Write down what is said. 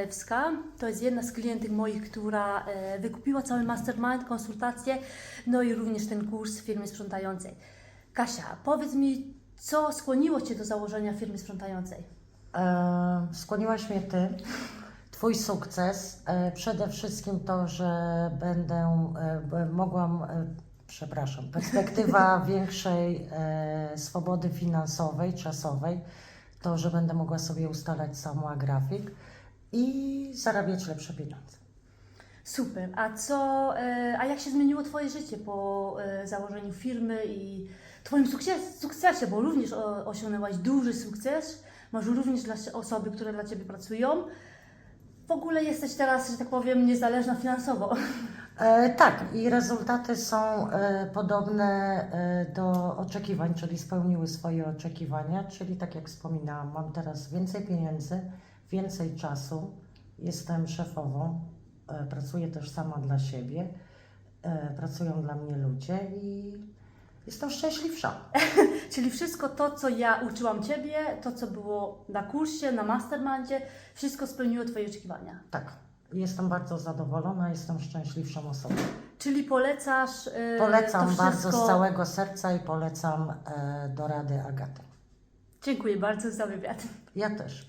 Ewska to jest jedna z klientek moich, która e, wykupiła cały mastermind, konsultacje, no i również ten kurs w firmie sprzątającej. Kasia, powiedz mi, co skłoniło Cię do założenia firmy sprzątającej? E, skłoniłaś mnie Ty, Twój sukces. E, przede wszystkim to, że będę e, mogłam, e, przepraszam, perspektywa większej e, swobody finansowej, czasowej, to, że będę mogła sobie ustalać sama grafik i zarabiać lepsze pieniądze. Super. A co, e, a jak się zmieniło Twoje życie po e, założeniu firmy i Twoim sukces, sukcesie, bo również osiągnęłaś duży sukces, masz również dla osoby, które dla Ciebie pracują. W ogóle jesteś teraz, że tak powiem, niezależna finansowo. E, tak, i rezultaty są e, podobne e, do oczekiwań, czyli spełniły swoje oczekiwania, czyli tak jak wspominałam, mam teraz więcej pieniędzy, więcej czasu, jestem szefową, e, pracuję też sama dla siebie, e, pracują dla mnie ludzie i jestem szczęśliwsza. Czyli wszystko to, co ja uczyłam Ciebie, to, co było na kursie, na mastermindzie, wszystko spełniło Twoje oczekiwania. Tak, jestem bardzo zadowolona, jestem szczęśliwszą osobą. Czyli polecasz e, Polecam bardzo z całego serca i polecam e, do rady Agaty. Dziękuję bardzo za wywiad. Ja też.